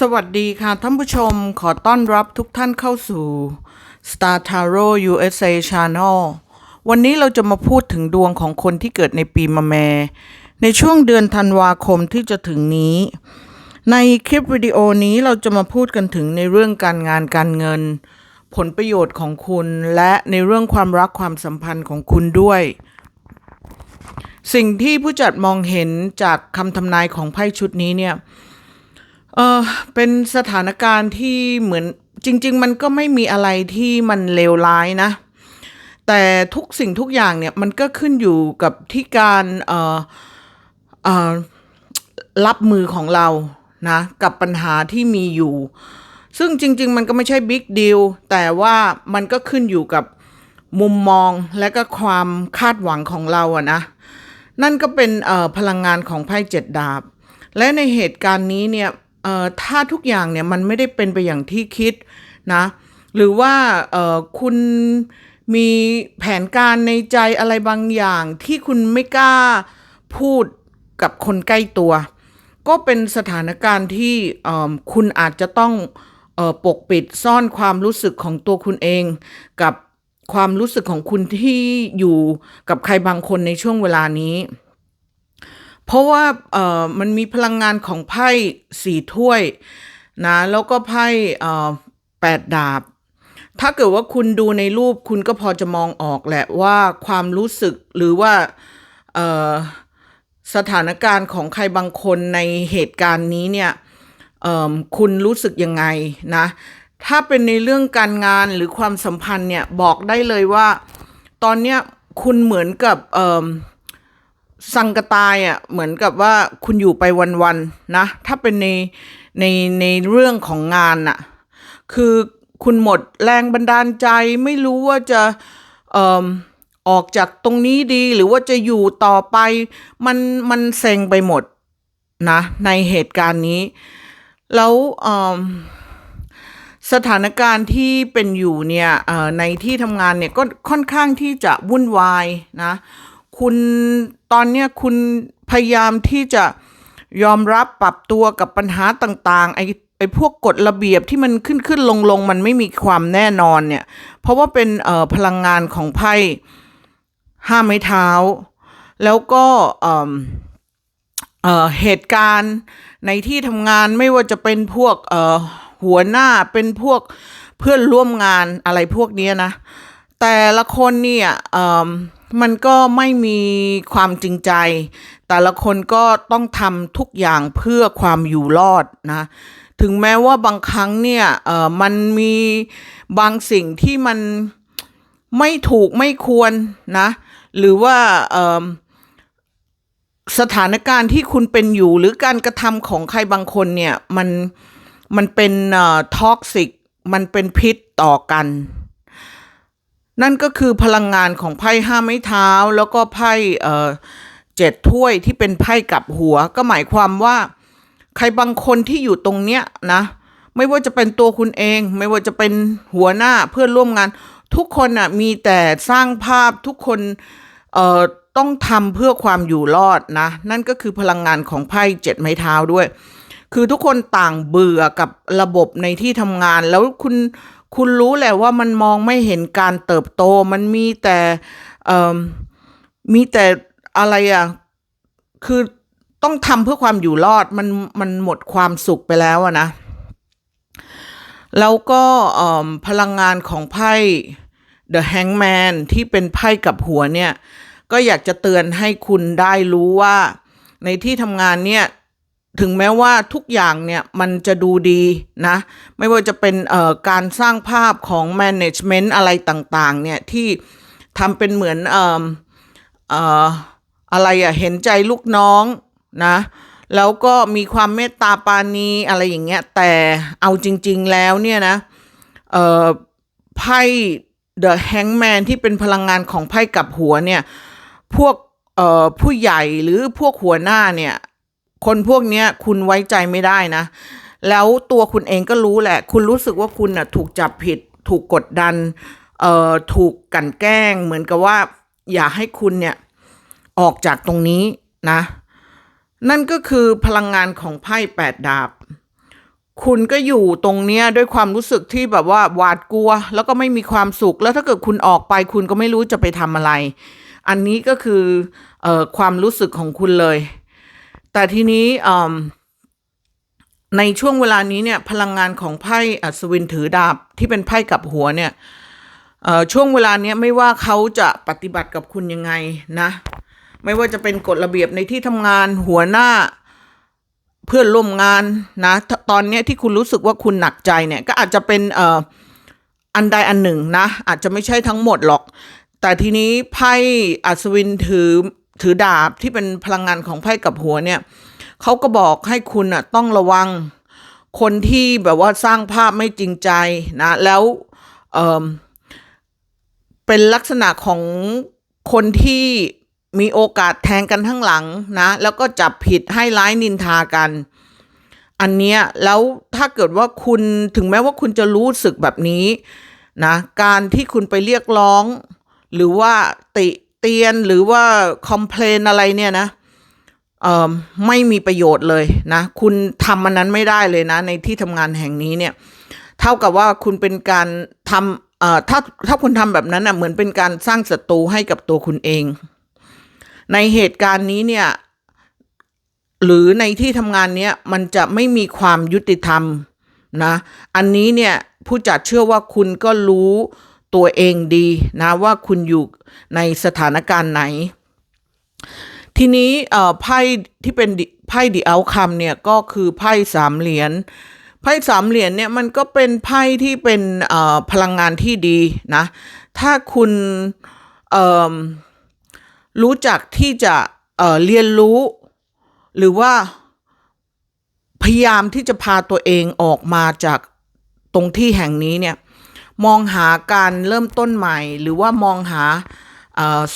สวัสดีค่ะท่านผู้ชมขอต้อนรับทุกท่านเข้าสู่ Star Tarot USA Channel วันนี้เราจะมาพูดถึงดวงของคนที่เกิดในปีมะแม ในช่วงเดือนธันวาคมที่จะถึงนี้ ในคลิปวิดีโอนี้เราจะมาพูดกันถึงในเรื่องการงานการเงิน ผลประโยชน์ของคุณและในเรื่องความรักความสัมพันธ์ของคุณด้วย สิ่งที่ผู้จัดมองเห็นจากคำทำนายของไพ่ชุดนี้เนี่ย เออเป็นสถานการณ์ที่เหมือนจริง ๆ มันก็ไม่มีอะไรที่มันเลวร้ายนะ แต่ทุกสิ่งทุกอย่างเนี่ยมันก็ขึ้นอยู่กับที่การเอ่อเอ่อรับมือของเรานะกับปัญหาที่มีอยู่ ซึ่งจริง ๆ มันก็ไม่ใช่บิ๊กดีลแต่ว่ามันก็ขึ้นอยู่กับมุมมองและก็ความคาดหวังของเราอะนะนั่นก็เป็นพลังงานของไพ่เจ็ดดาบ และในเหตุการณ์นี้เนี่ย เอ่อถ้าทุกอย่างเนี่ยมันไม่ได้เป็นไปอย่างที่คิดนะหรือว่าเอ่อคุณมีแผนการในใจอะไรบางอย่างที่คุณไม่กล้าพูดกับคนใกล้ตัว ก็เป็นสถานการณ์ที่คุณอาจจะต้องออปกปิดซ่อนความรู้สึกของตัวคุณเอง กับความรู้สึกของคุณที่อยู่กับใครบางคนในช่วงเวลานี้ เพราะว่าเอ่อมันมีพลังงานของไพ่สี่ถ้วยนะแล้วก็ไพ่เอ่อแปดดาบ ถ้าเกิดว่าคุณดูในรูปคุณก็พอจะมองออกแหละว่าความรู้สึกหรือว่าเอ่อสถานการณ์ของใครบางคนในเหตุการณ์นี้เนี่ยเอ่อคุณรู้สึกยังไงนะ ถ้าเป็นในเรื่องการงานหรือความสัมพันธ์เนี่ยบอกได้เลยว่า ตอนเนี้ยคุณเหมือนกับเอ่อ สังกตายอะเหมือนกับว่าคุณอยู่ไปวันๆนะ ถ้าเป็นในในในเรื่องของงานน่ะคือคุณหมดแรงบันดาลใจไม่รู้ว่าจะเอ่อออกจากตรงนี้ดีหรือว่าจะอยู่ต่อไปมันมันเซ็งไปหมดนะในเหตุการณ์นี้ แล้วเอ่อสถานการณ์ที่เป็นอยู่เนี่ยในที่ทำงานเนี่ยก็ค่อนข้างที่จะวุ่นวายนะ คุณตอนเนี้ยคุณพยายามที่จะยอมรับปรับตัวกับปัญหาต่างๆไอ้ไอ้พวกกฎระเบียบที่มันขึ้นขึ้นลงลงมันไม่มีความแน่นอนเนี่ย เพราะว่าเป็นเอ่อพลังงานของไพ่ห้าไม้เท้า แล้วก็เอ่อเอ่อเหตุการณ์ในที่ทำงานไม่ว่าจะเป็นพวกเอ่อหัวหน้าเป็นพวกเพื่อนร่วมงานอะไรพวกนี้นะ แต่ละคนเนี่ยเอ่อ มันก็ไม่มีความจริงใจ แต่ละคนก็ต้องทำทุกอย่างเพื่อความอยู่รอดนะถึงแม้ว่าบางครั้งเนี่ยเอ่อมันมีบางสิ่งที่มันไม่ถูกไม่ควรนะ หรือว่าเออสถานการณ์ที่คุณเป็นอยู่หรือการกระทำของใครบางคนเนี่ย มันมันเป็นท็อกซิกมันเป็นพิษต่อกัน นั่นก็คือพลังงานของไพ่ห้าไม้เท้า แล้วก็ไพ่เจ็ดถ้วยที่เป็นไพ่กับหัว ก็หมายความว่า ใครบางคนที่อยู่ตรงเนี้ยนะไม่ว่าจะเป็นตัวคุณเอง ไม่ว่าจะเป็นหัวหน้าเพื่อนร่วมงาน ทุกคนอะมีแต่สร้างภาพทุกคนเอ่อต้องทำเพื่อความอยู่รอดนะ นั่นก็คือพลังงานของไพ่เจ็ดไม้เท้าด้วย คือทุกคนต่างเบื่อกับระบบในที่ทำงานแล้วคุณ คุณรู้แหละว่ามันมองไม่เห็นการเติบโต มันมีแต่เออมีแต่อะไรอะ คือต้องทำเพื่อความอยู่รอด มันมันหมดความสุขไปแล้วนะ แล้วก็พลังงานของไพ่ The Hangman ที่เป็นไพ่กับหัวเนี่ย ก็อยากจะเตือนให้คุณได้รู้ว่า ในที่ทำงานเนี่ย ถึงแม้ว่าทุกอย่างเนี่ยมันจะดูดีนะ ไม่ว่าจะเป็นเอ่อการสร้างภาพของ management อะไรต่างๆเนี่ยที่ทำเป็นเหมือนเอ่ออะไรอะเห็นใจลูกน้องนะ แล้วก็มีความเมตตาปาณีอะไรอย่างเงี้ย แต่เอาจริง ๆแล้วเนี่ยนะไพ่ The Hangman ที่เป็นพลังงานของไพ่กับหัวเนี่ย พวกผู้ใหญ่หรือพวกหัวหน้าเนี่ย คนพวกเนี้ยคุณไว้ใจไม่ได้นะ แล้วตัวคุณเองก็รู้แหละ คุณรู้สึกว่าคุณน่ะถูกจับผิด ถูกกดดัน เอ่อ ถูกกลันแกล้ง เหมือนกับว่า อย่าให้คุณเนี่ยออกจากตรงนี้นะ นั่นก็คือพลังงานของไพ่แปดดาบ คุณก็อยู่ตรงเนี้ยด้วยความรู้สึกที่แบบว่าหวาดกลัว แล้วก็ไม่มีความสุข แล้วถ้าเกิดคุณออกไป คุณก็ไม่รู้จะไปทำอะไร อันนี้ก็คือเอ่อความรู้สึกของคุณเลย แต่ทีนี้ในช่วงเวลานี้เนี่ยพลังงานของไพ่อัศวินถือดาบที่เป็นไพ่กับหัวเนี่ยช่วงเวลาเนี้ยไม่ว่าเขาจะปฏิบัติกับคุณยังไงนะ ไม่ว่าจะเป็นกฎระเบียบในที่ทำงานหัวหน้าเพื่อนร่วมงานนะ ตอนนี้ที่คุณรู้สึกว่าคุณหนักใจเนี่ย ก็อาจจะเป็นออันใดอันหนึ่งนะ อาจจะไม่ใช่ทั้งหมดหรอก แต่ทีนี้ไพ่อัศวินถือ ถือดาบที่เป็นพลังงานของไพ่กับหัวเนี่ยเขาก็บอกให้คุณอะต้องระวังคนที่แบบว่าสร้างภาพไม่จริงใจนะแล้วเออเป็นลักษณะของคนที่มีโอกาสแทงกันข้างหลังนะแล้วก็จับผิดให้ร้ายนินทากัน อันเนี้ยแล้วถ้าเกิดว่าคุณถึงแม้ว่าคุณจะรู้สึกแบบนี้นะการที่คุณไปเรียกร้อง หรือว่าติ เตียนหรือว่าคอมเพลนอะไรเนี่ยนะเออไม่มีประโยชน์เลยนะ คุณทำมันนั้นไม่ได้เลยนะ ในที่ทำงานแห่งนี้เนี่ย เท่ากับว่าคุณเป็นการทำเอ่อถ้าถ้าคุณทำแบบนั้นอะเหมือนเป็นการสร้างศัตรูให้กับตัวคุณเอง ในเหตุการณ์นี้เนี่ยหรือในที่ทำงานเนี้ยมันจะไม่มีความยุติธรรมนะ อันนี้เนี่ยผู้จัดเชื่อว่าคุณก็รู้ ตัวเองดีนะว่าคุณอยู่ในสถานการณ์ไหน ทีนี้ไพ่ที่เป็นไพ่ดีเอาคัมเนี่ยก็คือไพ่สามเหรียญไพ่สามเหรียญเนี่ยมันก็เป็นไพ่ที่เป็นพลังงานที่ดีนะ ถ้าคุณรู้จักที่จะเเรียนรู้ หรือว่าพยายามที่จะพาตัวเองออกมาจากตรงที่แห่งนี้เนี่ย มองหาการเริ่มต้นใหม่ หรือว่ามองหา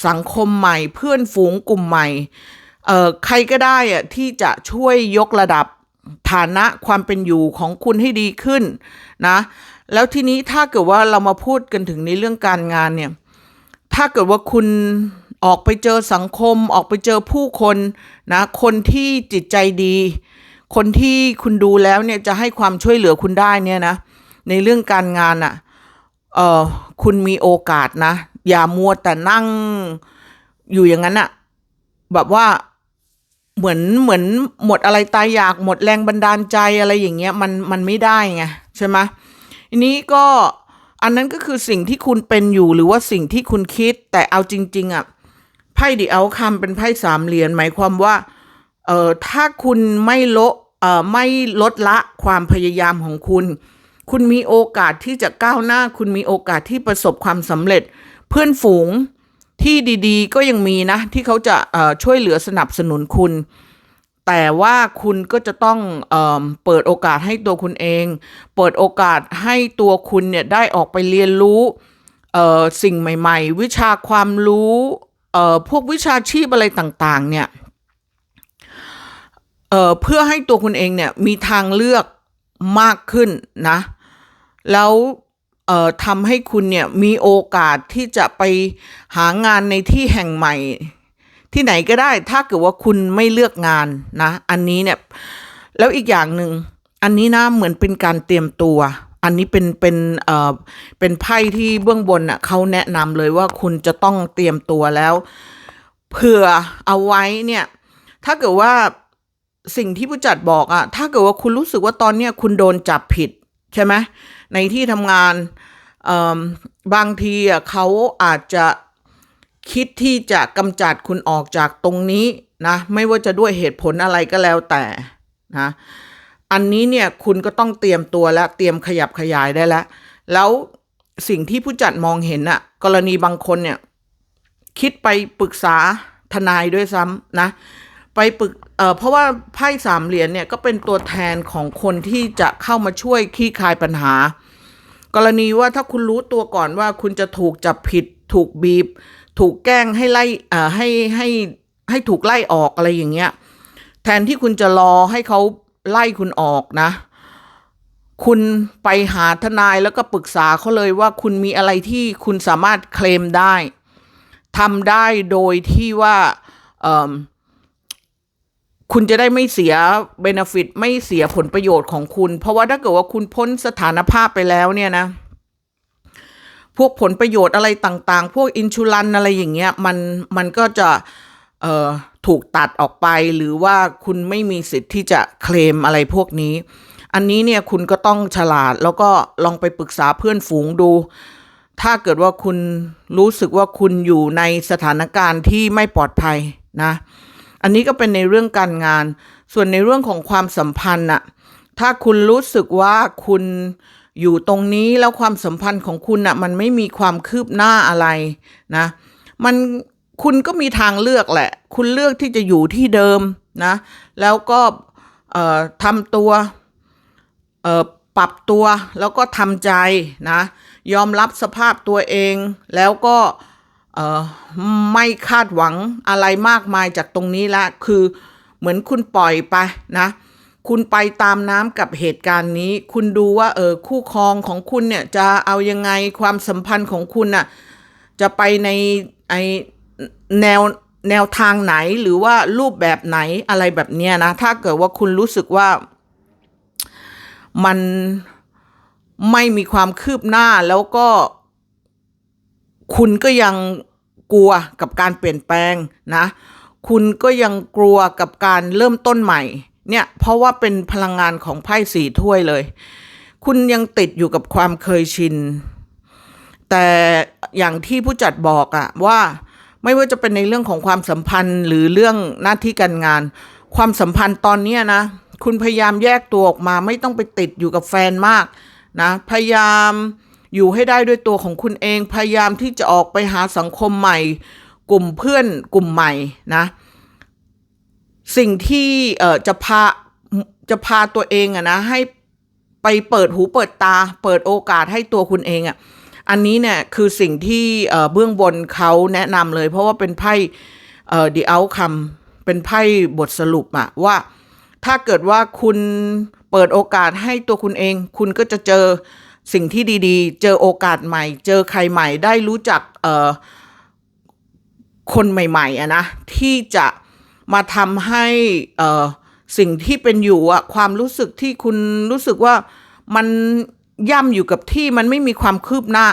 สังคมใหม่ เพื่อนฝูงกลุ่มใหม่ใครก็ได้อะที่จะช่วยยกระดับฐานะความเป็นอยู่ของคุณให้ดีขึ้นนะแล้วทีนี้ถ้าเกิดว่าเรามาพูดกันถึงในเรื่องการงานเนี่ยถ้าเกิดว่าคุณออกไปเจอสังคมออกไปเจอผู้คนนะคนที่จิตใจดี คนที่คุณดูแล้วเนี่ยจะให้ความช่วยเหลือคุณได้เนี่ยนะในเรื่องการงานอะ่ะ เออคุณมีโอกาสนะ อย่ามัวแต่นั่งอยู่อย่างนั้นอะแบบว่าเหมือนเหมือนหมดอะไรตายอยากหมดแรงบันดาลใจอะไรอย่างเงี้ยมันมันไม่ได้ไงใช่ไหมอันนี้ก็อันนั้นก็คือสิ่งที่คุณเป็นอยู่หรือว่าสิ่งที่คุณคิด แต่เอาจริง ๆอะไพ่ดิเอาคำเป็นไพ่สามเหรียญหมายความว่าเอ่อถ้าคุณไม่ลดเอ่อไม่ลดละความพยายามของคุณ คุณมีโอกาสที่จะก้าวหน้า คุณมีโอกาสที่ประสบความสำเร็จ เพื่อนฝูงที่ดีๆ ก็ยังมีนะ ที่เขาจะช่วยเหลือสนับสนุนคุณ แต่ว่าคุณก็จะต้องเอเปิดโอกาสให้ตัวคุณเอง เปิดโอกาสให้ตัวคุณเนี่ยได้ออกไปเรียนรู้สิ่งใหม่ ๆ วิชาความรู้พวกวิชาชีพอะไรต่างๆ เนี่ยเเพื่อให้ตัวคุณเองเนี่ยมีทางเลือกมากขึ้นนะ แล้วทำให้คุณเนี่ยมีโอกาสที่จะไปหางานในที่แห่งใหม่ ที่ไหนก็ได้ถ้าเกิดว่าคุณไม่เลือกงานนะ อันนี้เนี่ยแล้วอีกอย่างหนึ่งอันนี้นะเหมือนเป็นการเตรียมตัว อันนี้เป็นเป็นเอ่อเป็นไพ่ที่เบื้องบนอะเขาแนะนำเลยว่าคุณจะต้องเตรียมตัวแล้วเผื่อเอาไว้เนี่ย ถ้าเกิดว่าสิ่งที่ผู้จัดบอกอะถ้าเกิดว่าคุณรู้สึกว่าตอนเนี้ยคุณโดนจับผิดใช่ไหม ในที่ทำงานบางทีเขาอาจจะคิดที่จะกำจัดคุณออกจากตรงนี้นะไม่ว่าจะด้วยเหตุผลอะไรก็แล้วแต่นะอันนี้เนี่ยคุณก็ต้องเตรียมตัวแล้วเตรียมขยับขยายได้แล้ว แล้วสิ่งที่ผู้จัดมองเห็นอะกรณีบางคนเนี่ยคิดไปปรึกษาทนายด้วยซ้ำนะ ไปปรึกเอ่อเพราะว่าไพ่สามเหรียญเนี่ยก็เป็นตัวแทนของคนที่จะเข้ามาช่วยคลี่คลายปัญหา กรณีว่าถ้าคุณรู้ตัวก่อนว่าคุณจะถูกจับผิด ถูกบีบ ถูกแกล้งให้ไล่เอ่อให้ให้ให้ถูกไล่ออกอะไรอย่างเงี้ยแทนที่คุณจะรอให้เขาไล่คุณออกนะ คุณไปหาทนายแล้วก็ปรึกษาเขาเลยว่าคุณมีอะไรที่คุณสามารถเคลมได้ทำได้โดยที่ว่าเอิ่ม คุณจะได้ไม่เสียเบนฟิตไม่เสียผลประโยชน์ของคุณ เพราะว่าถ้าเกิดว่าคุณพ้นสถานภาพไปแล้วเนี่ยนะ พวกผลประโยชน์อะไรต่าง ๆ พวกอินชูลันอะไรอย่างเงี้ยมันมันก็จะเอ่อถูกตัดออกไปหรือว่าคุณไม่มีสิทธิ์ที่จะเคลมอะไรพวกนี้ อันนี้เนี่ยคุณก็ต้องฉลาดแล้วก็ลองไปปรึกษาเพื่อนฝูงดู ถ้าเกิดว่าคุณรู้สึกว่าคุณอยู่ในสถานการณ์ที่ไม่ปลอดภัยนะ อันนี้ก็เป็นในเรื่องการงาน ส่วนในเรื่องของความสัมพันธ์น่ะถ้าคุณรู้สึกว่าคุณอยู่ตรงนี้แล้วความสัมพันธ์ของคุณน่ะมันไม่มีความคืบหน้าอะไรนะ มันคุณก็มีทางเลือกแหละ คุณเลือกที่จะอยู่ที่เดิมนะ แล้วก็ทำตัวปรับตัวแล้วก็ทำใจนะ ยอมรับสภาพตัวเองแล้วก็ ไม่คาดหวังอะไรมากมายจากตรงนี้ละคือเหมือนคุณปล่อยไปนะ คุณไปตามน้ำกับเหตุการณ์นี้ คุณดูว่าเออคู่ครองของคุณเนี่ยจะเอายังไงความสัมพันธ์ของคุณน่ะจะไปในไอแนวแนวทางไหนหรือว่ารูปแบบไหนอะไรแบบเนี้ยนะ ถ้าเกิดว่าคุณรู้สึกว่ามันไม่มีความคืบหน้าแล้วก็ คุณก็ยังกลัวกับการเปลี่ยนแปลงนะ คุณก็ยังกลัวกับการเริ่มต้นใหม่ เนี่ย เพราะว่าเป็นพลังงานของไพ่สีถ้วยเลย คุณยังติดอยู่กับความเคยชิน แต่อย่างที่ผู้จัดบอกอะว่าไม่ว่าจะเป็นในเรื่องของความสัมพันธ์หรือเรื่องหน้าที่การงาน ความสัมพันธ์ตอนนี้นะ คุณพยายามแยกตัวออกมาไม่ต้องไปติดอยู่กับแฟนมากนะ พยายาม อยู่ให้ได้ด้วยตัวของคุณเองพยายามที่จะออกไปหาสังคมใหม่ กลุ่มเพื่อนกลุ่มใหม่นะสิ่งที่เอ่อจะพาจะพาตัวเองอะนะให้ไปเปิดหูเปิดตา เปิดโอกาสให้ตัวคุณเองอะอันนี้เนี่ยคือสิ่งที่เอ่อเบื้องบนเขาแนะนำเลย เพราะว่าเป็นไพ่เอ่อ the outcome เป็นไพ่บทสรุปอะว่าถ้าเกิดว่าคุณเปิดโอกาสให้ตัวคุณเอง คุณก็จะเจอ สิ่งที่ดีๆ เจอโอกาสใหม่ เจอใครใหม่ได้รู้จักเอ่อคนใหม่ๆอะนะที่จะมาทำให้เอ่อสิ่งที่เป็นอยู่อะความรู้สึกที่คุณรู้สึกว่ามันย่ำอยู่กับที่มันไม่มีความคืบหน้า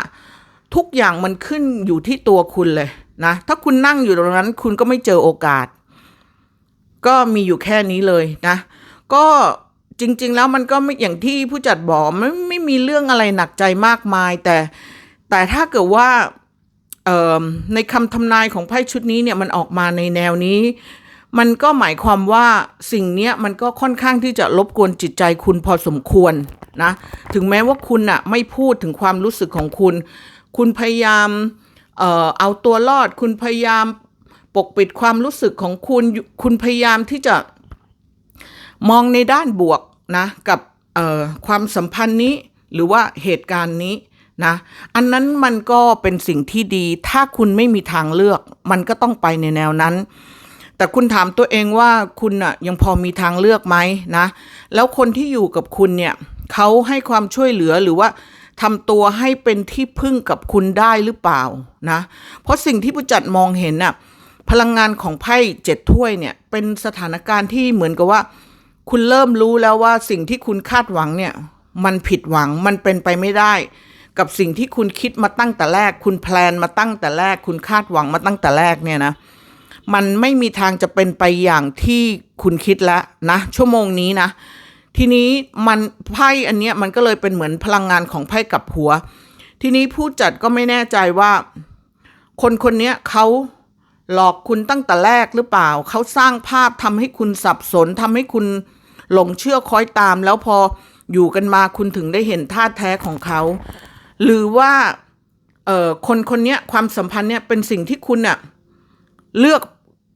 ทุกอย่างมันขึ้นอยู่ที่ตัวคุณเลยนะถ้าคุณนั่งอยู่ตรงนั้นคุณก็ไม่เจอโอกาส ก็มีอยู่แค่นี้เลยนะ ก็ จริง ๆ แล้วมันก็ไม่อย่างที่ผู้จัดบอกไม่ไม่มีเรื่องอะไรหนักใจมากมาย แต่แต่ถ้าเกิดว่าในคำทำนายของไพ่ชุดนี้เนี่ยมันออกมาในแนวนี้ มันก็หมายความว่าสิ่งเนี้ยมันก็ค่อนข้างที่จะรบกวนจิตใจคุณพอสมควรนะถึงแม้ว่าคุณอะไม่พูดถึงความรู้สึกของคุณ คุณพยายามเอ่อเอาตัวรอด คุณพยายามปกปิดความรู้สึกของคุณ คุณพยายามที่จะ มองในด้านบวกนะกับความสัมพันธ์นี้หรือว่าเหตุการณ์นี้นะอันนั้นมันก็เป็นสิ่งที่ดี ถ้าคุณไม่มีทางเลือก มันก็ต้องไปในแนวนั้น แต่คุณถามตัวเองว่าคุณอะยังพอมีทางเลือกไหมนะ แล้วคนที่อยู่กับคุณเนี่ยเขาให้ความช่วยเหลือหรือว่าทำตัวให้เป็นที่พึ่งกับคุณได้หรือเปล่านะ เพราะสิ่งที่ผู้จัดมองเห็นน่ะพลังงานของไพ่เจ็ดถ้วยเนี่ยเป็นสถานการณ์ที่เหมือนกับว่า คุณเริ่มรู้แล้วว่าสิ่งที่คุณคาดหวังเนี่ย มันผิดหวังมันเป็นไปไม่ได้ กับสิ่งที่คุณคิดมาตั้งแต่แรก คุณแพลนมาตั้งแต่แรก คุณคาดหวังมาตั้งแต่แรกเนี่ยนะมันไม่มีทางจะเป็นไปอย่างที่คุณคิดแล้วนะ ชั่วโมงนี้นะ ทีนี้มันไพ่อันเนี้ยมันก็เลยเป็นเหมือนพลังงานของไพ่กับหัว ทีนี้ผู้จัดก็ไม่แน่ใจว่า คนคนเนี้ยเขาหลอกคุณตั้งแต่แรกหรือเปล่า เขาสร้างภาพทำให้คุณสับสนทำให้คุณ หลงเชื่อคอยตามแล้วพออยู่กันมาคุณถึงได้เห็นท่าแท้ของเขา หรือว่าเอ่อคนคนเนี้ยความสัมพันธ์เนี้ยเป็นสิ่งที่คุณอะเลือก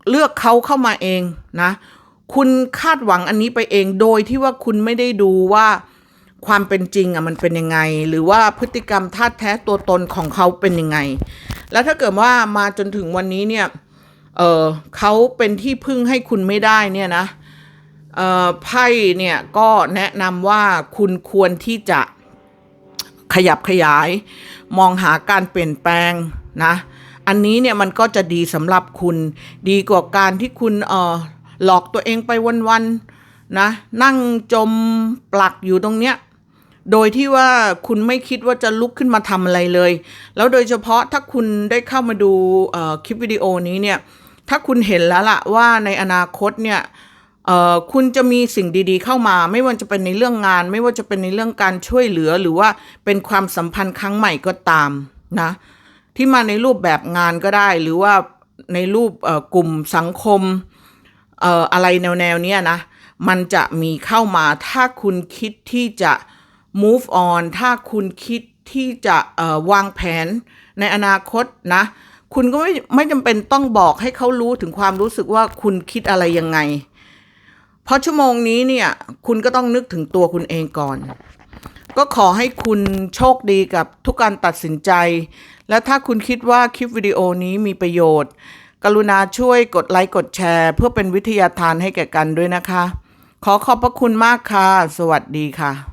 เลือกเขาเข้ามาเองนะ คุณคาดหวังอันนี้ไปเองโดยที่ว่าคุณไม่ได้ดูว่าความเป็นจริงอะมันเป็นยังไง หรือว่าพฤติกรรมท่าแท้ตัวตนของเขาเป็นยังไง แล้วถ้าเกิดว่ามาจนถึงวันนี้เนี่ยเออเขาเป็นที่พึ่งให้คุณไม่ได้เนี่ยนะเไพ่เนี่ยก็แนะนำว่าคุณควรที่จะขยับขยาย มองหาการเปลี่ยนแปลงนะ อันนี้เนี่ยมันก็จะดีสำหรับคุณดีกว่าการที่คุณเออหลอกตัวเองไปวันๆนะ นั่งจมปลักอยู่ตรงเนี้ยโดยที่ว่าคุณไม่คิดว่าจะลุกขึ้นมาทำอะไรเลย แล้วโดยเฉพาะถ้าคุณได้เข้ามาดูคลิปวิดีโอนี้เนี่ย ถ้าคุณเห็นแล้วล่ะว่าในอนาคตเนี่ย คุณจะมีสิ่งดีๆเข้ามา ไม่ว่าจะเป็นในเรื่องงาน ไม่ว่าจะเป็นในเรื่องการช่วยเหลือหรือว่าเป็นความสัมพันธ์ครั้งใหม่ก็ตามนะที่มาในรูปแบบงานก็ได้ หรือว่าในรูปกลุ่มสังคมเอ่ออะไรแนวๆเนี้ยนะมันจะมีเข้ามาถ้าคุณคิดที่จะ move on ถ้าคุณคิดที่จะวางแผนในอนาคตนะ คุณก็ไม่ไม่จำเป็นต้องบอกให้เขารู้ถึงความรู้สึกว่าคุณคิดอะไรยังไง เพราะชั่วโมงนี้เนี่ย คุณก็ต้องนึกถึงตัวคุณเองก่อน ก็ขอให้คุณโชคดีกับทุกการตัดสินใจ และถ้าคุณคิดว่าคลิปวิดีโอนี้มีประโยชน์ กรุณาช่วยกดไลค์กดแชร์ เพื่อเป็นวิทยาทานให้แก่กันด้วยนะคะ ขอขอบพระคุณมากค่ะ สวัสดีค่ะ